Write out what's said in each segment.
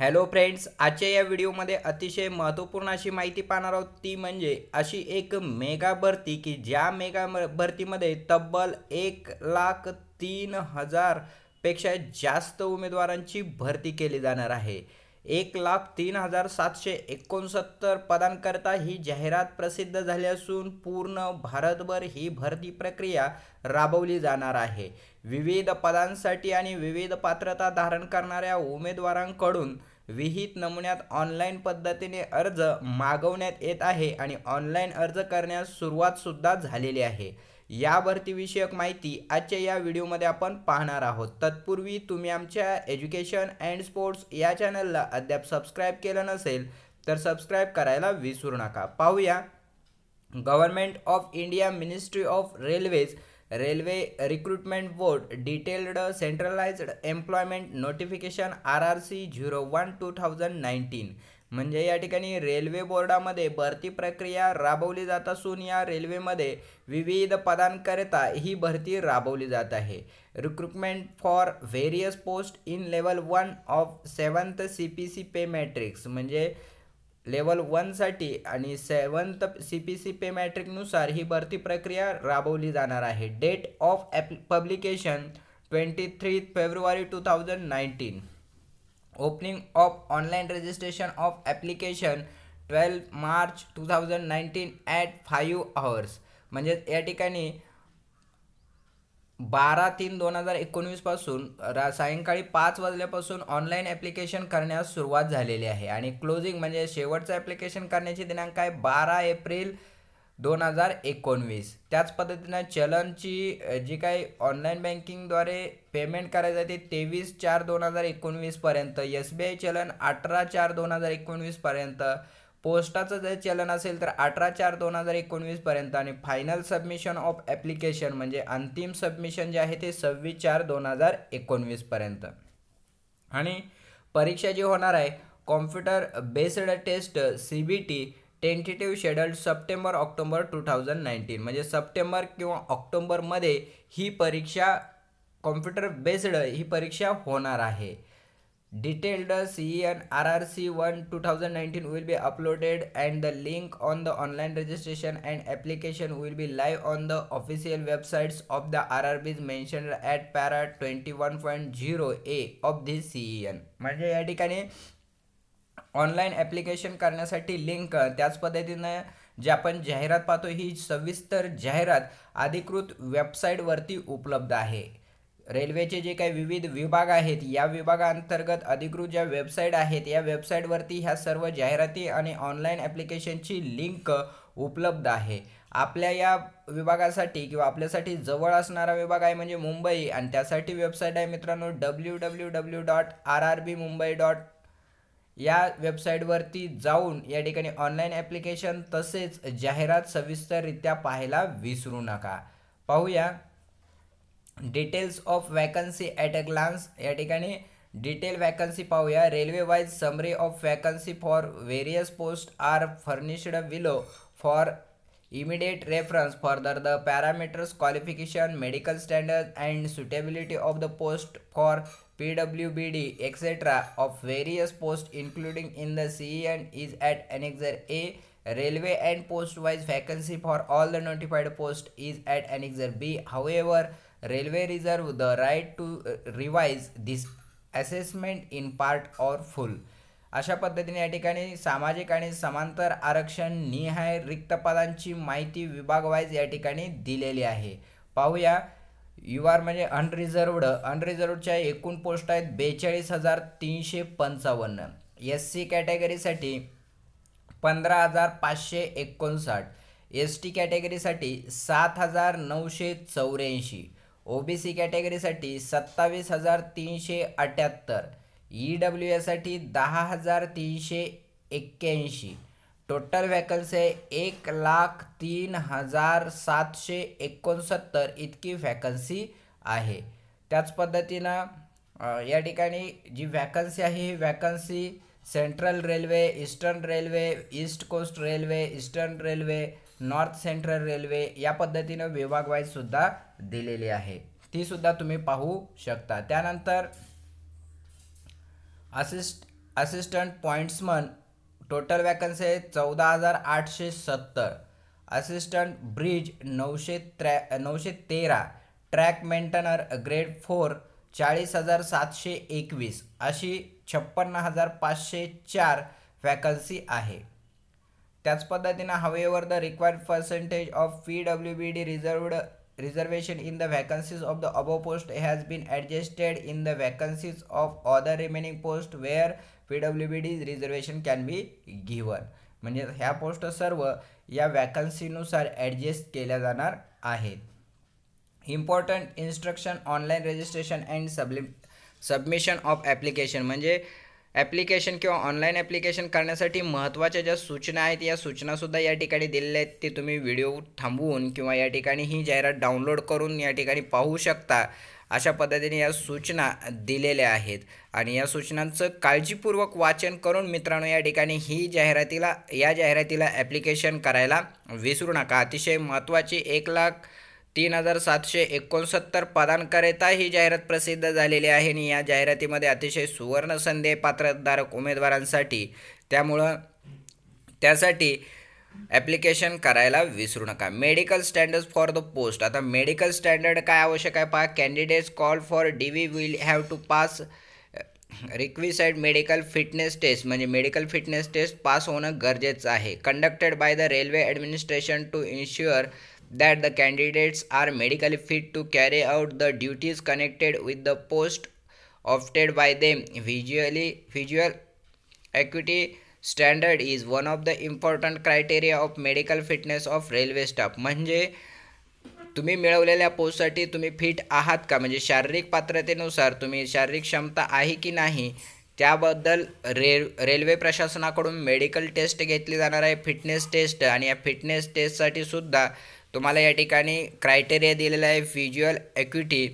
Hello friends आजच्या या व्हिडिओमध्ये अतिशय महत्त्वपूर्ण अशी माहिती पाहणार आहोत. ती म्हणजे अशी एक मेगा भरती की ज्या मेगा भरतीमध्ये तब्बल एक लाख तीन हजारपेक्षा जास्त उमेदवारांची भरती केली जाणार आहे. एक लाख तीन हजार सातशे एकोणसत्तर पदांकरता ही जाहिरात प्रसिद्ध झाली असून पूर्ण भारतभर ही भरती प्रक्रिया राबवली जाणार आहे. विविध पदांसाठी आणि विविध पात्रता धारण करणाऱ्या उमेदवारांकडून विहित नमुन्यात ऑनलाईन पद्धतीने अर्ज मागवण्यात येत आहे आणि ऑनलाईन अर्ज करण्यास सुरुवात सुद्धा झालेली आहे. या भरतीविषयक माहिती आजच्या या व्हिडिओमध्ये आपण पाहणार आहोत. तत्पूर्वी तुम्ही आमच्या एज्युकेशन अँड स्पोर्ट्स या चॅनलला अद्याप सबस्क्राईब केलं नसेल तर सबस्क्राईब करायला विसरू नका. पाहूया. Government of India ministry of railways railway recruitment board detailed centralized employment notification R R C zero one two thousand nineteen. म्हणजे या ठिकाणी रेल्वे बोर्डामध्ये भरती प्रक्रिया राबवली जात असून या रेल्वेमध्ये विविध पदांकरिता ही भरती राबवली जात आहे. Recruitment for various post in level one of seventh C P C pay matrix. म्हणजे लेवल वनसाठी आणि seventh C P C pay मॅट्रिकनुसार ही भरती प्रक्रिया राबवली जाणार आहे. Date of app publication twenty three February two thousand nineteen opening of online registration of application twelve March two thousand nineteen at five hours म्हणजेच या ठिकाणी बारा तीन दोन हजार एकोणवीसपासून रा सायंकाळी पाच वाजल्यापासून ऑनलाईन ॲप्लिकेशन करण्यास सुरुवात झालेली आहे. आणि क्लोजिंग म्हणजे शेवटचं ॲप्लिकेशन करण्याची दिनांक आहे बारा एप्रिल दोन हजार एकोणवीस. त्याच पद्धतीनं चलनची जी काही ऑनलाईन बँकिंगद्वारे पेमेंट करायचं आहे ते तेवीस चार दोन हजार एकोणवीसपर्यंत एस बी आय चलन अठरा चार दोन हजार एकोणवीसपर्यंत पोस्टाचं जर चलन असेल तर अठरा चार दोन हजार एकोणवीसपर्यंत आणि फायनल सबमिशन ऑफ ॲप्लिकेशन म्हणजे अंतिम सबमिशन जे आहे ते सव्वीस चार दोन हजार एकोणवीसपर्यंत आणि परीक्षा जी होणार आहे computer based test C B T tentative scheduled September October two thousand nineteen म्हणजे सप्टेंबर किंवा ऑक्टोबरमध्ये ही परीक्षा कॉम्प्युटर बेस्ड ही परीक्षा होणार आहे. Detailed C N R R C one two thousand nineteen will be uploaded and the link on the online registration and application will be live on the official websites of the R R Bs mentioned at para twenty one point zero A of this C N म्हणजे या ठिकाणी online application करण्यासाठी link त्याच पद्धतीनं जे आपण जाहिरात पाहतो ही सविस्तर जाहिरात अधिकृत वेबसाईटवरती उपलब्ध आहे. रेल्वेचे जे काही विविध विभाग आहेत या विभागांतर्गत अधिकृत ज्या वेबसाईट आहेत या वेबसाईटवरती ह्या सर्व जाहिराती आणि ऑनलाईन ॲप्लिकेशनची लिंक उपलब्ध आहे. आपल्या या विभागासाठी किंवा आपल्यासाठी जवळ असणारा विभाग आहे म्हणजे मुंबई आणि त्यासाठी वेबसाईट आहे मित्रांनो W W W dot R R B Mumbai dot या वेबसाईटवरती जाऊन या ठिकाणी ऑनलाईन ॲप्लिकेशन तसेच जाहिरात सविस्तररित्या पाहायला विसरू नका. पाहूया. details of vacancy at a glance या ठिकाणी डिटेल वॅकन्सी पाहूया railway wise summary of vacancy for various post are furnished below for immediate reference further the parameters qualification medical standards and suitability of the post for pwbd etc of various posts including in the cen is at annexure a railway and post wise vacancy for all the notified post is at annexure b however railway reserve the right to revise revise this assessment in part or full. अशा पद्धतीने या ठिकाणी सामाजिक आणि समांतर आरक्षण निहाय रिक्त पदांची माहिती विभागवाईज या ठिकाणी दिलेली आहे. पाहूया. यू आर म्हणजे अनरिझर्वड अनरिझर्वडच्या एकूण पोस्ट आहेत बेचाळीस हजार तीनशे पंचावन्न. एस सी कॅटेगरीसाठी पंधरा हजार पाचशे एकोणसाठ. एस टी कॅटेगरीसाठी सात हजार नऊशे चौऱ्याऐंशी. ओ बी सी कॅटेगरीसाठी सत्तावीस हजार तीनशे अठ्याहत्तर ई डब्ल्यू एसाठी दहा हजार तीनशे एक्क्याऐंशी. टोटल व्हॅकन्सी आहे एक लाख तीन हजार सातशे एकोणसत्तर इतकी व्हॅकन्सी आहे. त्याच पद्धतीनं या ठिकाणी जी व्हॅकन्सी आहे ही vacancy central railway eastern railway east coast railway eastern railway north central railway या पद्धतीनं विभागवाईजसुद्धा दिलेली आहे. तीसुद्धा तुम्ही पाहू शकता. त्यानंतर assist assistant pointsman total vacancy आहे चौदा हजार आठशे सत्तर. असिस्टंट ब्रिज नऊशे त्र्या नऊशे तेरा. ट्रॅक मेंटेनर ग्रेड फोर चाळीस हजार सातशे एकवीस. अशी छप्पन्न हजार पाचशे चार वॅकन्सी आहे. त्याच पद्धतीनं however the required percentage of P W B D reserved reservation in the vacancies of the above post has been adjusted in the vacancies of other remaining post where P W B D reservation can be given म्हणजे ह्या post सर्व या वॅकन्सीनुसार adjust केल्या जाणार आहेत. Important instruction online registration and sub submission of application म्हणजे application किंवा online application करण्यासाठी महत्त्वाच्या ज्या सूचना आहेत या सूचनासुद्धा या ठिकाणी दिलेल्या आहेत. ते तुम्ही व्हिडिओ थांबवून किंवा या ठिकाणी ही जाहिरात डाउनलोड करून या ठिकाणी पाहू शकता. अशा पद्धतीने या सूचना दिलेल्या आहेत. आणि या सूचनांचं काळजीपूर्वक वाचन करून मित्रांनो या ठिकाणी ही जाहिरातीला या जाहिरातीला ॲप्लिकेशन करायला विसरू नका. अतिशय महत्त्वाची एक लाख तीन हजार सातशे एकोणसत्तर पदांकरिता ही जाहिरात प्रसिद्ध झालेली आहे आणि या जाहिरातीमध्ये अतिशय सुवर्ण संधी पात्रधारक उमेदवारांसाठी. त्यामुळं त्यासाठी ॲप्लिकेशन करायला विसरू नका. Medical standard for the post आता मेडिकल स्टँडर्ड काय आवश्यक आहे पहा. Candidates call for D V will have to pass requisite medical fitness test म्हणजे मेडिकल फिटनेस टेस्ट पास होणं गरजेचं आहे. Conducted by the railway administration to ensure that the candidates are medically fit to carry out the duties connected with the post opted by them visually visual acuity standard is one of the important criteria of medical fitness of railway staff म्हणजे तुम्ही मिळवलेल्या पोस्टसाठी तुम्ही fit आहात का म्हणजे शारीरिक पात्रतेनुसार तुम्ही शारीरिक क्षमता आहे की नाही त्याबद्दल रेल रेल्वे प्रशासनाकडून मेडिकल टेस्ट घेतली जाणार आहे फिटनेस टेस्ट आणि या फिटनेस टेस्टसाठी सुद्धा तुम्हाला या ठिकाणी क्रायटेरिया दिलेला आहे फिज्युअल ॲक्युटी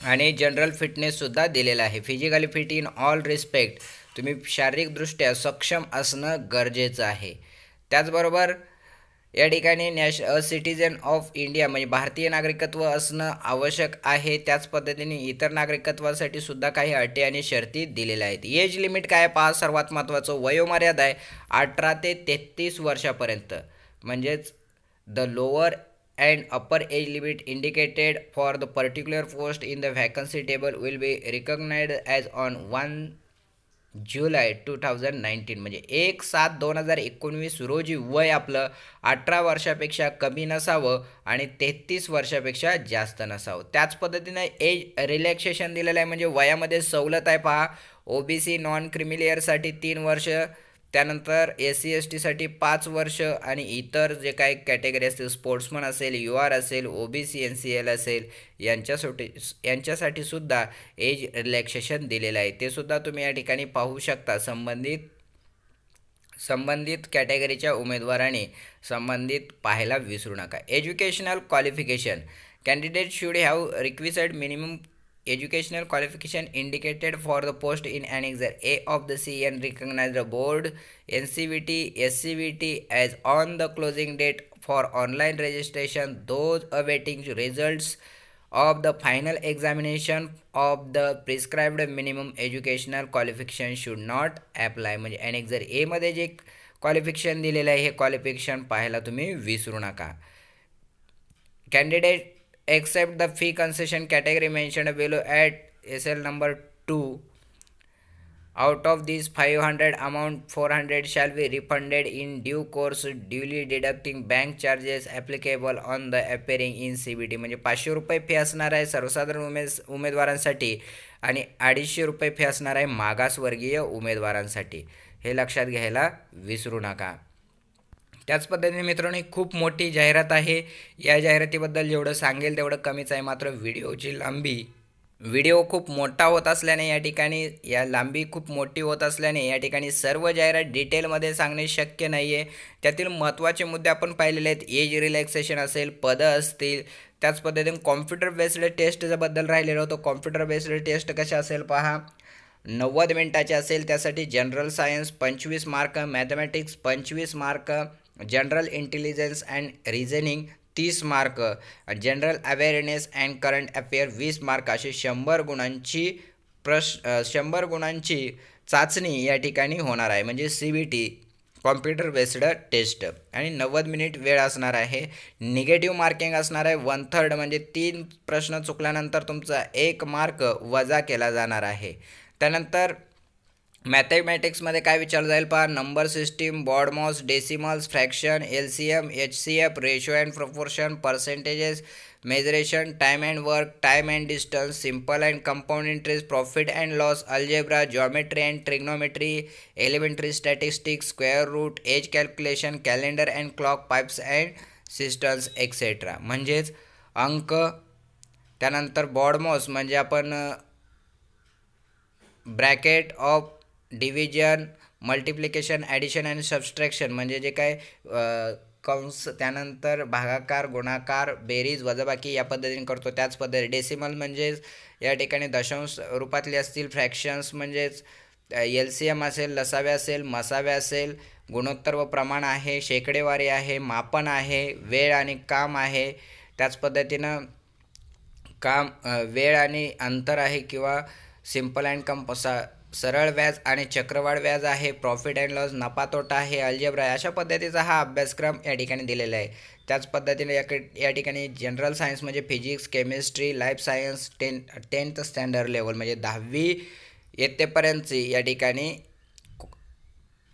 आणि जनरल फिटनेससुद्धा दिलेला आहे. Physically fit in all respect तुम्ही शारीरिकदृष्ट्या सक्षम असणं गरजेचं आहे. त्याचबरोबर या ठिकाणी नॅश अ सिटीजन ऑफ इंडिया म्हणजे भारतीय नागरिकत्व असणं आवश्यक आहे. त्याच पद्धतीने इतर नागरिकत्वासाठी सुद्धा काही अटी आणि शर्ती दिलेल्या आहेत. एज लिमिट काय पहा सर्वात महत्त्वाचं वयोमर्यादा आहे अठरा ते तेहतीस वर्षापर्यंत. म्हणजेच The lower and upper age limit indicated for the particular post in the vacancy table will be recognized as on 1 July two thousand nineteen म्हणजे एक सात दोन हजार एकोणवीस रोजी वय आपलं अठरा वर्षापेक्षा कमी नसावं आणि तेहतीस वर्षापेक्षा जास्त नसावं. त्याच पद्धतीनं एज रिलॅक्सेशन दिलेलं आहे. म्हणजे वयामध्ये सवलत आहे पहा. ओ बी सी नॉन क्रिमिलेअरसाठी तीन वर्ष त्यानंतर एस सी एस टीसाठी पाच वर्ष आणि इतर जे काही कॅटेगरी असतील स्पोर्ट्समन असेल यू आर असेल O B C N C L असेल यांच्यासाठी यांच्यासाठी सुद्धा एज रिलॅक्सेशन दिलेलं आहे. ते सुद्धा तुम्ही या ठिकाणी पाहू शकता. संबंधित संबंधित कॅटेगरीच्या उमेदवाराने संबंधित पाहायला विसरू नका. Educational qualification candidate should have requisite minimum educational qualification indicated for the post in annexure A of the CN recognized the board NCVT SCVT as on the closing date for online registration those awaiting results of the final examination of the prescribed minimum educational qualification should not apply म्हणजे अनेक्झर एमध्ये जे qualification दिलेलं आहे हे qualification पाहायला तुम्ही विसरू नका candidate except the fee concession category mentioned below at SL number 2 out of these 500 amount 400 shall be refunded in due course duly deducting bank charges applicable on the appearing in CBT म्हणजे पाचशे रुपये fee असणार आहे सर्वसाधारण उमेद उमेदवारांसाठी आणि अडीचशे रुपये फी असणार आहे मागासवर्गीय उमेदवारांसाठी हे लक्षात घ्यायला विसरू नका त्याच पद्धतीने मित्रांनो ही खूप मोठी जाहिरात आहे. या जाहिरातीबद्दल जेवढं सांगेल तेवढं कमीच आहे. मात्र व्हिडिओची लांबी व्हिडिओ खूप मोठा होत असल्याने या ठिकाणी या लांबी खूप मोठी होत असल्याने या ठिकाणी सर्व जाहिरात डिटेलमध्ये सांगणे शक्य नाही आहे त्यातील महत्त्वाचे मुद्दे आपण पाहिलेले आहेत. एज रिलॅक्सेशन असेल पदं असतील त्याच पद्धतीने कॉम्प्युटर बेस्ड टेस्टबद्दल राहिलेलो तो कॉम्प्युटर बेस्ड टेस्ट कशा असेल पहा. नव्वद मिनटाचे असेल त्यासाठी जनरल सायन्स पंचवीस मार्क मॅथमॅटिक्स पंचवीस mark general intelligence and reasoning तीस mark general awareness and current affair वीस मार्क असे शंभर गुणांची प्रश शंभर गुणांची चाचणी या ठिकाणी होणार आहे. म्हणजे C B T computer based test आणि नव्वद मिनिट वेळ असणार आहे. निगेटिव्ह मार्किंग असणार आहे. वन थर्ड म्हणजे तीन प्रश्न चुकल्यानंतर तुमचा एक मार्क वजा केला जाणार आहे. त्यानंतर मॅथेमॅटिक्समध्ये काय विचारलं जाईल पहा. Number system BODMAS decimals fraction L C M H C F ratio and proportion percentages mensuration time and work time and distance simple and compound interest profit and loss algebra geometry and trigonometry elementary statistics square root age calculation calendar and clock pipes and cisterns etcetera म्हणजेच अंक त्यानंतर BODMAS म्हणजे आपण bracket of division multiplication addition आणि subtraction म्हणजे जे काय कंस त्यानंतर भागाकार गुणाकार बेरीज वजाबाकी या पद्धतीने करतो. त्याच पद्धती डेसिमल म्हणजेच या ठिकाणी दशांश रूपातले असतील. फ्रॅक्शन्स म्हणजेच एल सी एम असेल लसावे असेल मसावे असेल गुणोत्तर व प्रमाण आहे शेकडेवारी आहे मापन आहे वेळ आणि काम आहे. त्याच पद्धतीनं काम वेळ आणि अंतर आहे किंवा सिंपल अँड कंपसा सरळ व्याज आणि चक्रवाढ व्याज आहे. प्रॉफिट अँड लॉस नफा तोटा आहे अल्जेब्रा अशा पद्धतीचा हा अभ्यासक्रम या ठिकाणी दिलेला आहे. त्याच पद्धतीने या या ठिकाणी जनरल सायन्स म्हणजे physics chemistry life science ten tenth standard level म्हणजे दहावी येतेपर्यंतची या ठिकाणी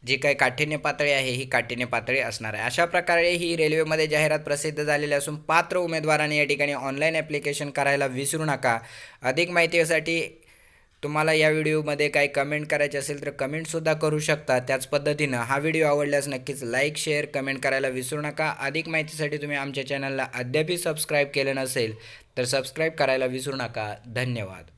जी काही काठिण्य पातळी आहे ही काठिण्य पातळी असणार आहे. अशा प्रकारे ही रेल्वेमध्ये जाहिरात प्रसिद्ध झालेली असून पात्र उमेदवारांनी या ठिकाणी ऑनलाईन ॲप्लिकेशन करायला विसरू नका. अधिक माहितीसाठी तुम्हाला या व्हिडिओमध्ये काही कमेंट करायचे असेल तर कमेंटसुद्धा करू शकता. त्याच पद्धतीनं हा व्हिडिओ आवडल्यास नक्कीच लाईक शेअर कमेंट करायला विसरू नका. अधिक माहितीसाठी तुम्ही आमच्या चॅनलला अद्यापही सबस्क्राईब केलं नसेल तर सबस्क्राईब करायला विसरू नका. धन्यवाद.